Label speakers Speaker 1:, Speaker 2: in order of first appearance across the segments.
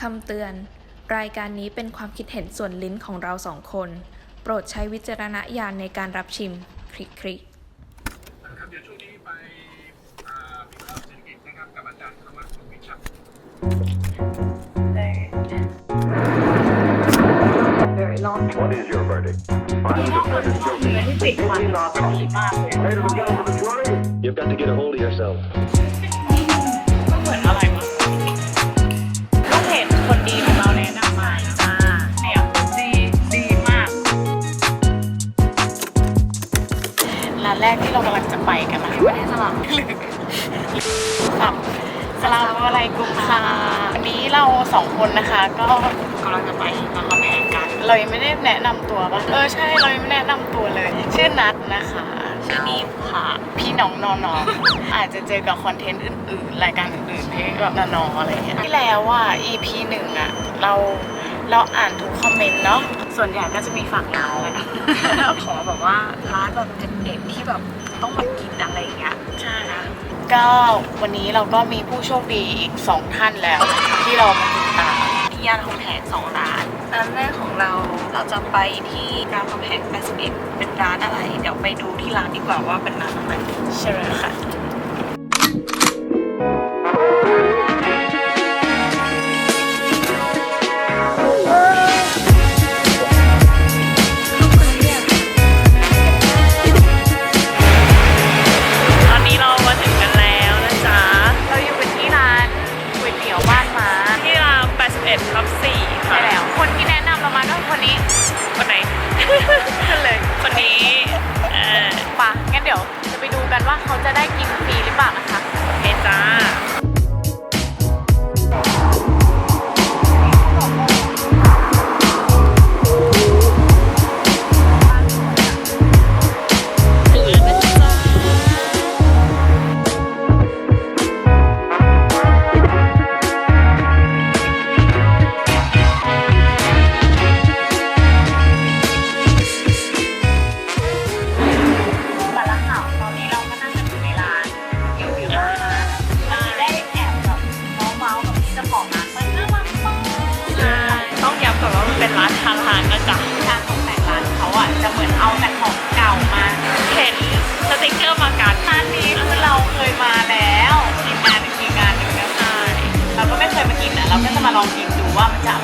Speaker 1: คำเตือน รายการนี้เป็นความคิดเห็นส่วนลิ้นของเราสองคน โปรดใช้วิจารณญาณในการรับชิม คลิกคลิก
Speaker 2: ครับเดี๋ยวช่วงนี้ไปอ่าวิเคราะห์เศรษฐกิจนะครับกับอาจารย์ธรรมะสุวิชัก
Speaker 3: very long.
Speaker 4: What is your verdict? I'm the defendant guilty. Ladies and gentlemen the jury, you've got to get a hold of yourself.
Speaker 5: น้องนอนออาจจะเจอกับคอนเทนต์อื่นๆ รายการอื่นๆที่แบบนอนออะไรเงี้ยที่แล้วอะ EP หนึ่งอะ เราเราอ่านทุกคอมเมนต์เนาะส่วนใหญ่ก็จะมีฝากร้านแหละขอแบบว่าร้านแบบเด็ดๆที่แบบต้องมากินอะไรอย่างเงี้ยใช่นะก็วันนี้เราก็มีผู้โชคดีอีกสองท่านแล้วนะคะที่เรามาติดตามที่ย่านคำแหงสองร้าน
Speaker 3: ร้านแรกของเราเราจะไปที่รามคำแหง81 เป็นร้านอะไร เดี๋ยวไปดูที่ร้านดีกว่าว่าเป็นร้านอะไร
Speaker 5: ใช่เลยค่ะ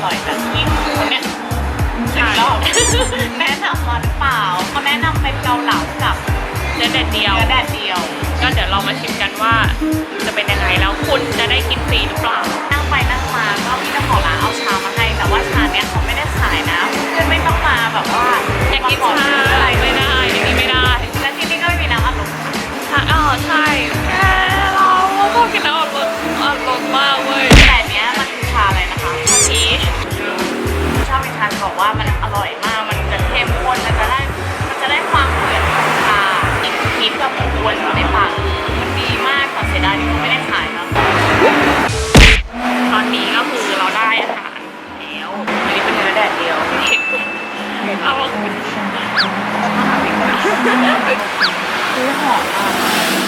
Speaker 5: ร่อยแบบที่คนเนี้ยใช่รอบ แนะนำมาหรือเปล่าเขาแนะนำเป็นเกาเหลากับเนื้อแดดเดียว เนื้อแดดเดียว ก็เดี๋ยวเรามาชิมกันว่าจะเป็นยังไงแล้วคุณจะได้กินฟรีหรือเปล่า นั่งไปนั่งมาก็พี่เจ้าของร้านเอาชามาให้ แต่ว่าชาเนี้ยเขาไม่ได้ขายนะเพื่อนไม่ต้องมาแบบว่าอยากกินชาอะไรไม่ได้อย่างนี้ไม่ได้และที่นี่ก็ไม่มีน้ำอัดลมชาอ๋อใช่แกเราชอบกินน้ำอัดลมอัดลมมากเว้ย ทานบอกว่ามันอร่อยมาก มันจะเข้มข้นมันจะได้ มันจะได้ความเหมือนของชาอีกคิดกับอบอวนในปากมันดีมากแต่เสียดายที่เขาไม่ได้ขายเนาะตอนนี้ก็คือเราได้อาหารแล้วอันนี้เป็นเนื้อแดดเดียวเอาคือหอมอะ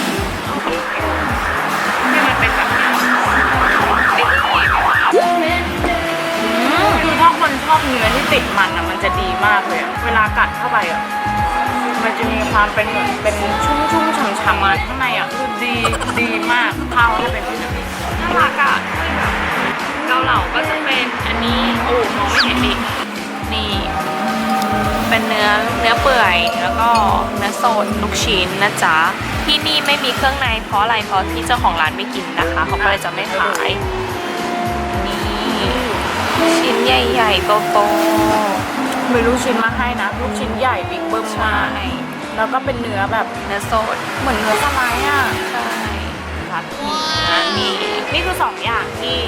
Speaker 5: ติดมันอะมันจะดีมากเลยอะเวลากัดเข้าไปอะมันจะมีความเป็นเหมือนเป็นชุ่มชุ่มๆฉ่ำๆมาข้างในอะคือดีดีมากข้าวจะเป็นวิตามินน่ารักอะเกาเหลาก็จะเป็นอันนี้โอ้มองไม่เห็นดินี่เป็นเนื้อเนื้อเปื่อยแล้วก็เนื้อสดลูกชิ้นนะจ๊ะที่นี่ไม่มีเครื่องในเพราะอะไรเพราะที่เจ้าของร้านไม่กินนะคะ เขาก็เลยจะไม่ขายนี่ ชิ้นใหญ่ๆโตๆมีลูกชิ้นมาให้นะ ลูกชิ้นใหญ่บิ๊กเบิ้มมากแล้วก็เป็นเนื้อแบบเนื้อสดเหมือนเนื้อสไลด์อะใช่ครับนี่นี่คือสองอย่างที่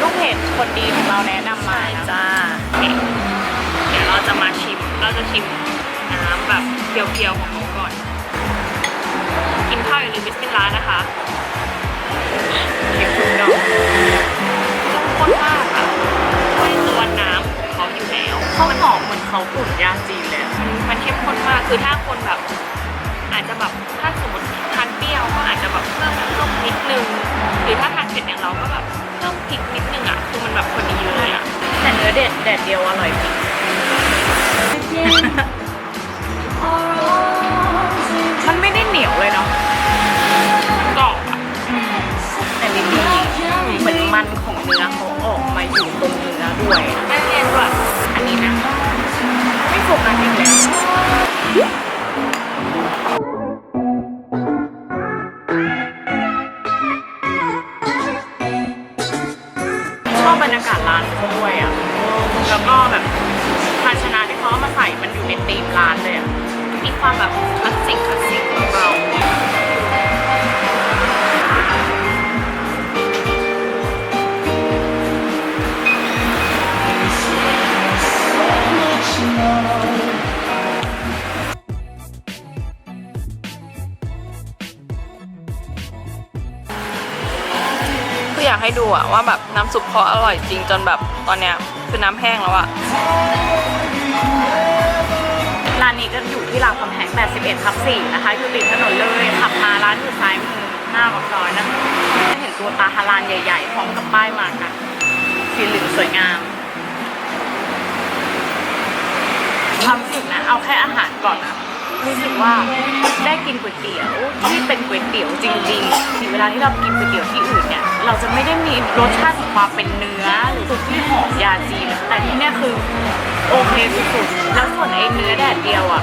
Speaker 5: ลูกเพจคนดีของเราแนะนำมาจ้าเดี๋ยวเราจะมาชิมเราจะชิมน้ำแบบเพียวๆของเขาก่อน กินข้าวอย่าลืมบิสมิลลาห์นะคะเก็บทุกดอก แล้วเขาหอมเหมือนเขาอุ่นย่างจีนเลยอะมันมันเข้มข้นมากคือถ้าคนแบบ อาจจะแบบถ้าสมมติทานเปรี้ยวก็อาจจะแบบเพิ่มน้ำส้มนิดนึง หรือถ้าทานเผ็ดอย่างเราก็แบบเพิ่มพริกนิดนึงอะคือมันแบบพอดีแดดเดียวอร่อยจริง ร้านเลยอะ มีความแบบคลาสสิกคลาสสิกของเรา
Speaker 3: คืออยากให้ดูอะว่าแบบน้ำซุปเขาอร่อยจริงจนแบบตอนเนี้ยคือน้ำแห้งแล้วอะ
Speaker 5: ร้านนี้จะอยู่ที่รามคำแหง81ทับ4นะคะ อยู่ติดถนนเลยขับมาร้านอยู่ซ้ายมือหน้าปากซอยนะจะเห็นตัวตาฮารานใหญ่ ๆ พร้อมกับป้ายมากันสีเหลืองสวยงามความรู้สึกนะเอาแค่อาหารก่อนนะรู้สึกว่าได้กินก๋วยเตี๋ยวที่เป็นก๋วยเตี๋ยวจริงๆที่เวลาที่เรากินก๋วยเตี๋ยวที่อื่นเนี่ย เราจะไม่ได้มีรสชาติของความเป็นเนื้อหรือซุปที่หอมยาจีนแต่ที่เนี่ยคือโอเคสุดๆแล้วส่วนไอ้เนื้อแดดเดียวอะ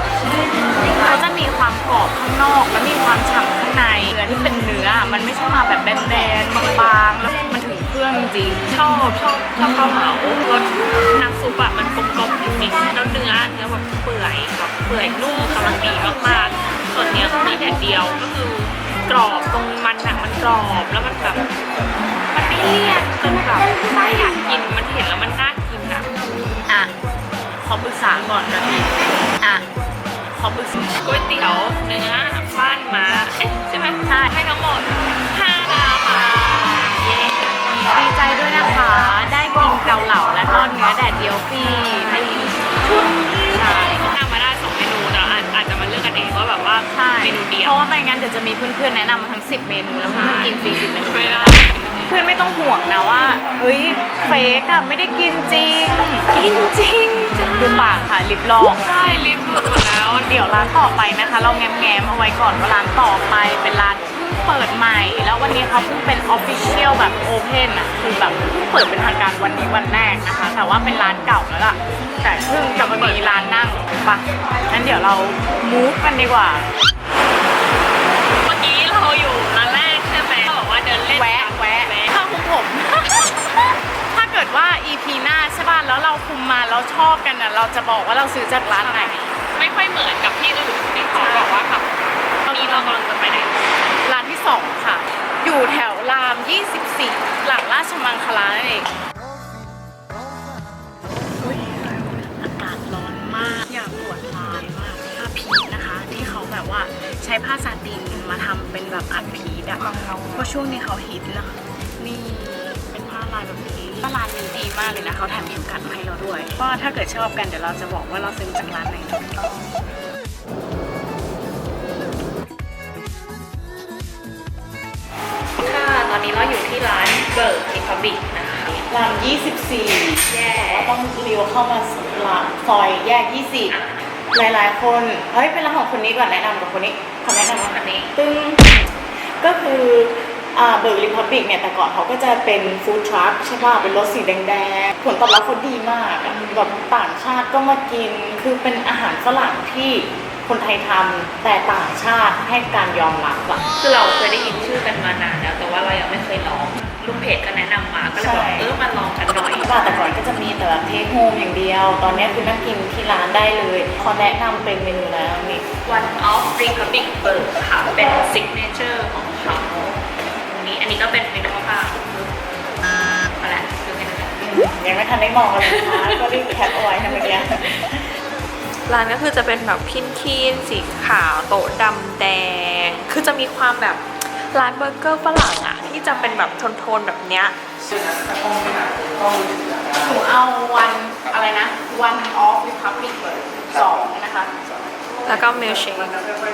Speaker 5: เขาจะมีความกรอบข้างนอกแล้วมีความฉ่ำข้างในเนื้อที่เป็นเนื้อมันไม่ใช่มาแบบแบนๆบางๆแล้วมันถึงเครื่องจริงชอบชอบชอบเกาเหลารสน้ำซุปอะมันกลมกล่อมจริงๆแล้วเนื้อเนื้อแบบเปื่อยแบบเปื่อยนุ่มกำลังดีมากๆส่วนเนี้ยคือแดดเดียวก็คือกรอบตรงมันอะมันกรอบแล้วมันแบบ มันไม่เลี่ยนจนแบบไม่อยากกินมันเห็นแล้วมันน่ากินอะอะขอปรึกษาก่อนนะพี่อะขอปรึกษาก๋วยเตี๋ยวเนื้อบ้านมาเอ๊ะใช่ไหมใช่ให้ทั้งหมดห้าดาวค่ะเย้ดีใจด้วยนะคะ ได้กินเกาเหลาและก็เนื้อแดดเดียวฟรีในชุด ใช่
Speaker 3: นั่งมาได้สองเมนูแต่อาจอาจจะมาเลือกกันเองว่าแบบว่า
Speaker 5: ใช่
Speaker 3: เมนูเดีย
Speaker 5: เพ
Speaker 3: ว
Speaker 5: ราะว่าไม่งั้นเดี๋ยวจะมีเพื่อนๆแนะนำมาทั้ง 10 เมนูแล้วเพื่อนๆกินฟรี10เมนู
Speaker 3: ไม่ได้
Speaker 5: เพื่อนไม่ต้องห่วงนะว่าเฮ้ยเฟกอะไม่ได้กินจริง กินจริงดูปากค่ะลิปลอง
Speaker 3: ใช่ลิฟต์หลุดหมดแล้ว
Speaker 5: เดี๋ยวร้านต่อไปนะคะ เราแง้มๆเอาไว้ก่อนว่าร้านต่อไปเป็นร้านเพิ่ง เปิดใหม่ แล้ววันนี้เขาเพิ่งเป็นออฟฟิเชียลแบบโอเพนอะคือแบบเพิ่งเปิดเป็นทางการวันนี้วันแรกนะคะ แต่ว่าเป็นร้านเก่าแล้วล่ะ แต่เพิ่งจะมามีร้านนั่งปะงั้นเดี๋ยวเรามูฟกันดีกว่า
Speaker 3: เมื่อกี้เราอยู่ร้านแรกใช่ไหมเขาบอกว่าเดินเล่น
Speaker 5: แวะแวะเข้าคุมผม ถ้าเกิดว่า EP หน้าใช่ป่ะแล้วเราคุมมาแล้วชอบกันอะเราจะบอกว่าเราซื้อจากร้านไหน
Speaker 3: ไม่ค่อยเหมือนกับที่อื่นที่เขาบอกว่าแบบต อนนี้เรากำลังจะไปไหน
Speaker 5: ร้านที่2ค่ะ อยู่แถวราม 24 หลังราชมังคลานั่นเองอุ๊ยอากาศร้อนมาก อยากปวดลายมากผ้าพีชนะคะ ที่เขาแบบว่าใช้ผ้าซาตินมาทำเป็นแบบอัดพีชอะเพราะช่วงนี้เขาฮิตนะคะนี่เป็นผ้าลายแบบนี้ผ้าร้านนี้ดีมากเลยนะเขาแถมเข็มกัดมาให้เราด้วย ก็ถ้าเกิดชอบกันเดี๋ยวเราจะบอกว่าเราซื้อจากร้านไหนถูกต้อง
Speaker 3: เบิร์กริพับบิกนะคะ
Speaker 5: ราม24
Speaker 3: แย่
Speaker 5: ต้องเลี้ยวเข้ามาหลังซอยแยก 20 หลายๆ คน เฮ้ย เป็นร้านของคนนี้ก่อนแนะนำกับคนนี้ขอแนะนำว่าคนนี้ ตึ้งก็คืออ่าเบิร์กริพับบิกเนี่ย แต่ก่อนเขาก็จะเป็นฟู้ดทรัคใช่ป่ะ เป็นรถสีแดงๆ ผลตอบรับเขาดีมากอะแบบต่างชาติก็มากิน คือเป็นอาหารฝรั่งที่คนไทยทำแต่ต่างชาติให้การยอมรับอะ
Speaker 3: คือเราเคยได้ยินชื่อกันมานานแล้ว แต่ว่าเรายังไม่เคยลอง ลูกเพจก็แนะนำมาก็เลยบอก
Speaker 5: ใช่
Speaker 3: เออมาลองกันหน่อย
Speaker 5: ว่าแต่ก่อนก็จะมีแต่แบบเทคโฮมอย่างเดียว ตอนนี้คือนั่งกินที่ร้านได้เลยขอแนะนำเป็นเมนูแล้วนี่
Speaker 3: One of Republic Burger ค่ะเป็น signature ของเขาตรงนี้อันนี้ก็เป็นเมนูข้าวเอาละดูให้ดูกัน
Speaker 5: ยังไม่ทันได้มองเลยนะคะก็รีบแคปเอาไว้ทำเมื่อกี้
Speaker 1: ร้านก็คือจะเป็นแบบพินคีนสีขาวโต๊ะดำแดง คือจะมีความแบบร้านเบอร์เกอร์ฝรั่งอะ ที่จะเป็นแบบโทนๆแบบเนี้ย
Speaker 5: หนูเอาวันอะไรนะ one of republic เลยสองนะคะ
Speaker 1: แล้วก็มิลเชค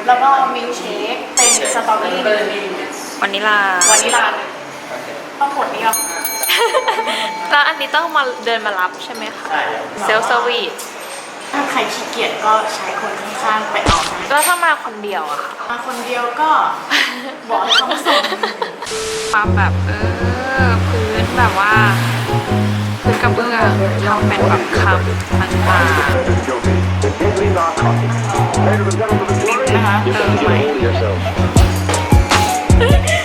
Speaker 5: แล้วก็มิลเชคเป็นสตรอเบอรี่
Speaker 1: วานิลา
Speaker 5: วานิลาต้องกดนี้เหรอ
Speaker 1: แล้วอันนี้ต้องมาเดินมารับใช่ไหมคะเซลฟ์สวีท
Speaker 5: ถ้าใครขี้เกียจก็ใช้คนข้างๆไปเอาให้
Speaker 1: แล้วถ้ามาคนเดียวอะค่ะ
Speaker 5: มาคนเดียวก็บอกให้เขามาส่ง
Speaker 1: ความแบบเออพื้นแบบว่าพื้นกระเบื้องทำเป็นแบบคำต่าง
Speaker 4: Usually not coffee. Ladies and gentlemen of the jury,
Speaker 5: นะคะ
Speaker 4: you
Speaker 5: เติม
Speaker 4: can
Speaker 5: ไหม
Speaker 4: enjoy yourself.
Speaker 1: ๆ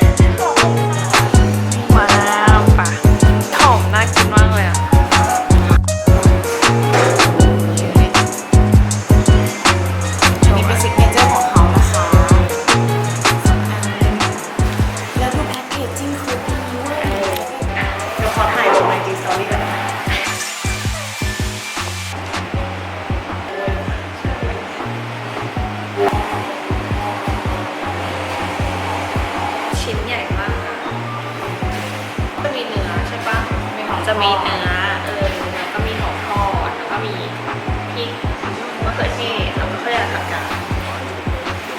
Speaker 1: เขื
Speaker 5: อเท
Speaker 1: ศแล้วก็เครื่องผักกาด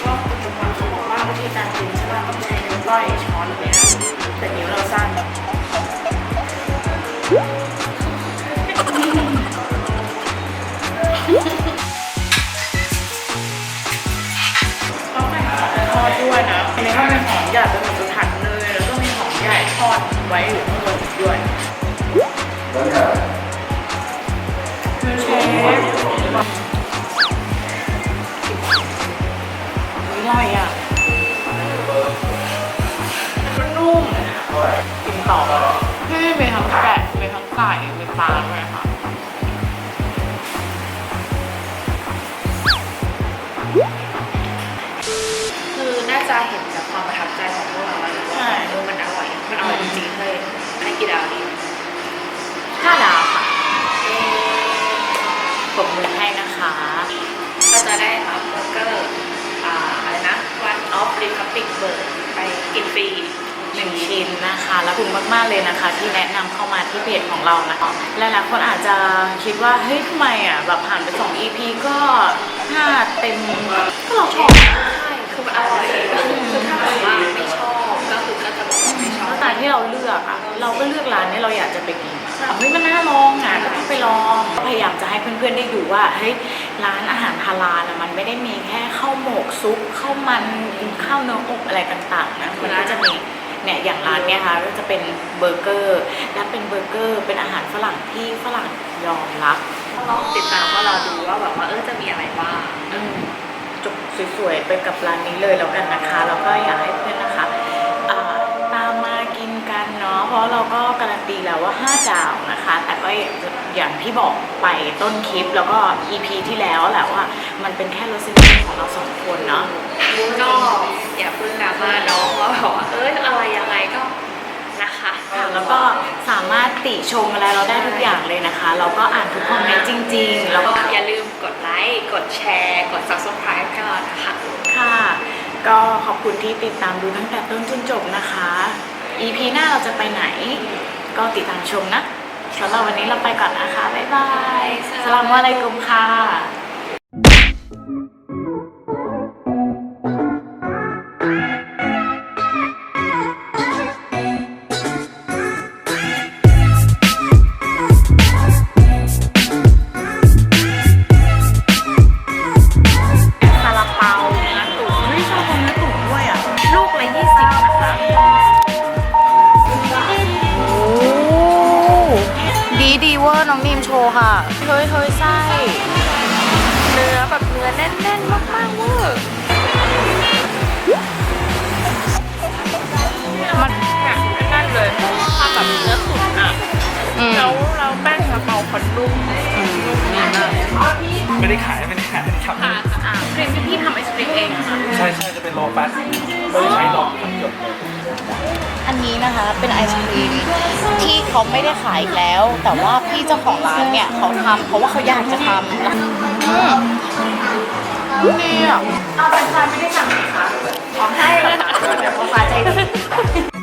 Speaker 5: ก็ปัจจุบันเขาบอกว่าวิธีการกินใช่ป่ะต้องใช้นิ้วก้อยช้อนเลยนะแต่นิ้วเราสั้นต้องเป็นหอมทอดด้วยนะอันนี้ก็เป็นหอมใหญ่เป็นหมูกระถันเลย แล้วก็มีหอมใหญ่ทอดไว้อยู่ข้างบนด้วยคือเชฟ ไก่มีปลาด้วยค่ะ
Speaker 3: คือน่าจะเห็นจากความประทับใจของพวกเราแล้วนะ
Speaker 5: ใช่
Speaker 3: ว่าเออมันอร่อยมันอร่อยจริงๆเลยให้กี่ดาวดี
Speaker 5: ห้าดาวค่ะปรบมือให้นะคะ
Speaker 3: ก็จะได้รับเบอร์เกอร์อ่าอะไรนะ one of republic bird ไปกินฟรี
Speaker 5: หนึ่งชิ้นนะคะแล้วคุณมากๆเลยนะคะ ที่แนะนำเข้ามาที่เพจของเรานะคะหลายๆคนอาจจะคิดว่าเฮ้ยทำไมอะแบบผ่านไป 2 EP ก็5เต็มก็เราชอบ
Speaker 3: ใช่คือมันอร่อยคือถ้าแบบว่าไม่ชอบก็คือก็จะบอกว่าไม่ชอบ
Speaker 5: แล้วแต่ที่เราเลือกอะเราก็เลือกร้านที่เราอยากจะไปกินเฮ้ยมันน่าลองอะก็ต้องไปลองพยายามจะให้เพื่อนๆได้ดูว่าเฮ้ยร้านอาหารฮาลาลอะมันไม่ได้มีแค่ข้าวหมกซุปข้าวมันข้าวเนื้ออบอะไรต่างๆนะมันก็จะมี เนี่ยอย่างร้านเนี่ยค่ะก็จะเป็นเบอร์เกอร์และเป็นเบอร์เกอร์ เป็นอาหารฝรั่งที่ฝรั่งยอมรับ
Speaker 3: ลองติดตามว่าเราดูว่าแบบว่าเออจะมีอะไรบ้าง
Speaker 5: อืมจบสวยๆไปกับร้านนี้เลยแล้วกันนะคะแล้วก็อยากให้เพื่อนนะคะอ่าตามมากินกันเนาะเพราะเราก็การันตีแล้วว่า 5 ดาวนะคะ แต่ก็อย่างที่บอกไปต้นคลิปแล้วก็ EP ที่แล้วแหละว่า มันเป็นแค่รสนิยมของเราสองคนเนาะ
Speaker 3: ก็ อย่าเพิ่งดราม่าเน้องว่าแบบว่าเอ้ยอะไรยังไงก็นะคะ
Speaker 5: แล้วก็สามารถติชมอะไรเราได้ทุกอย่างเลยนะคะ เราก็อ่านทุกคอมเมนต์จริง ๆ
Speaker 3: แล้
Speaker 5: แล้วว
Speaker 3: ก็
Speaker 5: ก็
Speaker 3: อย่าลืมกดไลค์กดแชร์ กด subscribe กันนะคะ
Speaker 5: ค่ะ ก็ขอบคุณที่ติดตามดูตั้งแต่ต้นจนจบนะคะ EP หน้าเราจะไปไหน ก็ติดตามชมนะสำหรับวันนี้เราไปก่อนนะคะ บ๊ายบายสลามอะลัยกุมค่ะ ฮ้ยเฮ้ยไส้
Speaker 1: เนื้อแบบเนื้อแน่นๆ มากๆเวอร์
Speaker 5: มัน
Speaker 1: เนี่ยนั่นเลยความแบบเนื้อตุ๋นอะ
Speaker 5: อืม
Speaker 1: แล้วแล้วแป้งกระเปาคนนุ่มนุ่มดีมาก
Speaker 2: ไม่ได้ขายไม่ได้ขายครับ
Speaker 5: อะอะครีมที่พี่ทำไอศครีมเองเหรอคะ
Speaker 2: ใช่ใช่จะเป็นโลแฟตไม่ได้ใช้นมทั้งหยด
Speaker 5: อันนี้นะคะเป็นไอศครีมที่เขาไม่ได้ขายอีกแล้ว แต่ว่า พี่เจ้าของร้านเนี่ยเขาทำเพราะว่าเขาอยากจะทำอืมดีอะเอาเป็นไฟไม่ได้สั่งไหมคะขอให้เลยค่ะเดี๋ยวพ่อฟ้าใจดี